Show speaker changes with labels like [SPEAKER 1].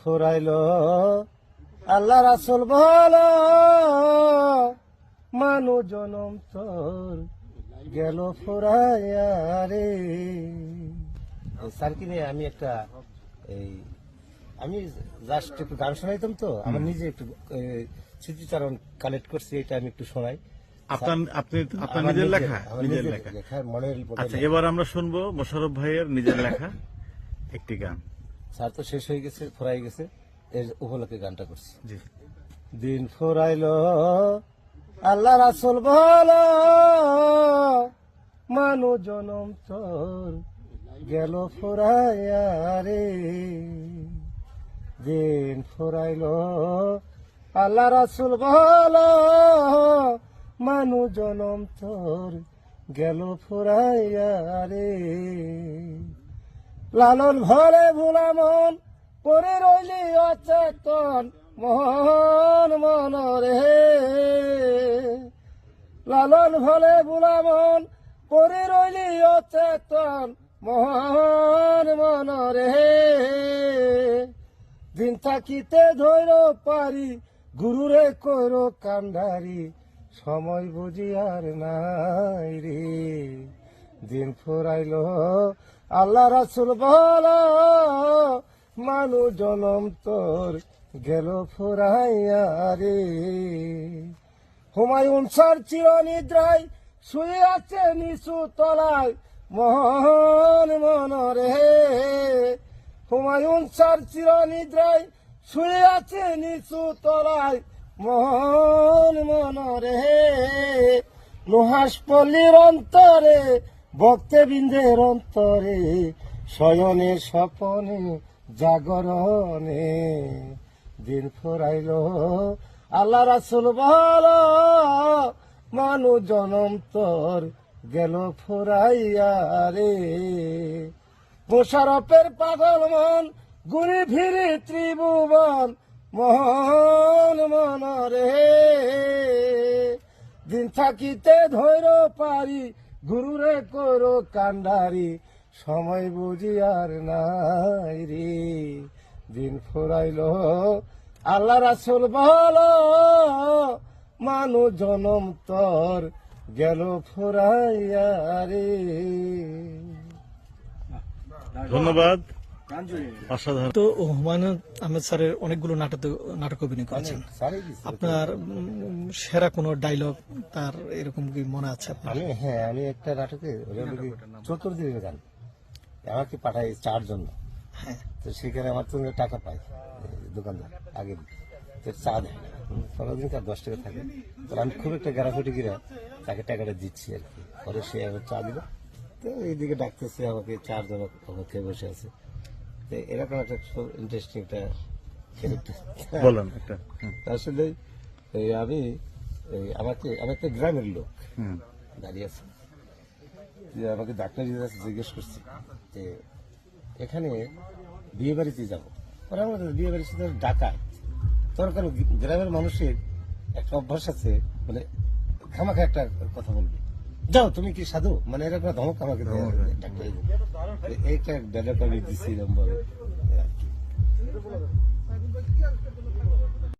[SPEAKER 1] ফুরাইল। আল্লাহ রাসুল ভালো মানু জনম তোর গেল ফুরাইয়া রে। স্যারকে নিয়ে আমি একটা এই আমি জাস্ট একটু গান শোনাইতাম তো আমার নিজে একটু স্মৃতিচারণ কালেক্ট করছি এটা আমি একটু শোনাই।
[SPEAKER 2] আপনার আপনি আপনার নিজের লেখা? নিজের লেখা? আচ্ছা এবার আমরা শুনব মোশারফ ভাইয়ের নিজের লেখা একটি গান।
[SPEAKER 1] স্যার তো শেষ হয়ে গেছে ফুরাই গেছে এর উপলক্ষে গানটা করছি। দিন ফুরাইল আল্লাহ রাসুল ভালো মানু জনম তোর গেল ফুরাইয়া রে। দিন ফুরাইল আল্লাহ রাসুল ভালো মানু জনম তোর গেল ফুরাইয়া রে। লালন ঘরে ভোলা মন করে রইলি অচেতন মন মন রে লালন ঘরে ভোলা মন করে রইলি অচেতন মন মন রে দিন থাকিতে ধৈর পারি, গুরুরে কইর কান্ডারি, সময় বুঝি আর নাই রে। দিন ফুরাইল আল্লাহ রাসুল বল, মানু জনম তোর গেল ফুরাইয়া রে। হুমায়ুন সার চির নিদ্রায় শুয়ে আছে নিচু তলায় মহন মন রে হুমায়ুন সার চির নিদ্রায় শুয়ে আছে নিচু তলায় মহন মন রে নুহাস পল্লীর অন্তরে ভক্তে বিন্ধের অন্তরে, শয়নে স্বপনে, জাগরণে দিন ফুরাইল। আল্লাহ রাসুল বল, মানু জনম তোর গেল ফুরাইয়া রে। মোশারফের পাগল মন ঘুরে ফিরে ত্রিভুবন মন মন রে দিন থাকিতে ধৈর পারি গুরুরে করো কান্ডারি, সময় বুঝি আর নাই রে। দিন ফুরাইল আল্লাহ রাসুল বল মানু জনম তর গেল ফুরাইয়া রে।
[SPEAKER 2] ধন্যবাদ।
[SPEAKER 3] তো হুমায়ুন আহমেদ স্যারের অনেকগুলো নাটক নাটক অভিনয় করেছেন। আপনার সেরা কোনো ডায়লগ তার এরকম কি মনে আছে আপনার?
[SPEAKER 1] আমি হ্যাঁ আমি একটা নাটকে ওটা হলো কি চতুর্দিনের গান। আমাকে পাঠাই চার জন্য
[SPEAKER 3] হ্যাঁ।
[SPEAKER 1] তো সেখানে আমার তো টাকা পাই দোকানদার আগে। তো চা দেয়। হুম, পনেরো দিন তার দশ টাকা থাকে। তো আমি খুব একটা গ্রাফিটি গিরা তাকে টাকাটা দিচ্ছি আর কি। পরে সে আবার চা দিল। তো এইদিকে ডাকতেছে আমাকে চার চারজন খেয়ে বসে আছে। এরকম একটা ইন্টারেস্টিং একটা
[SPEAKER 2] বলেন একটা।
[SPEAKER 1] আসলে এই আমি এই আমাকে আমি একটা গ্রামের লোক। দাঁড়িয়ে আছে। যে আমাকে ডাক্তার জিজ্ঞেস করছে যে এখানে বিয়ে বাড়িতে যাব পরে আমরা বিয়ে বাড়িতে তো ডাকায় তোর কারণ গ্রামের মানুষের একটা অভ্যাস আছে মানে খামাখা একটা কথা বলবে। যাও তুমি কি সাধু? মানে এরকম ধমক আমাকে ডাক্তার এইটা দাদা পাবি দিছি নম্বরে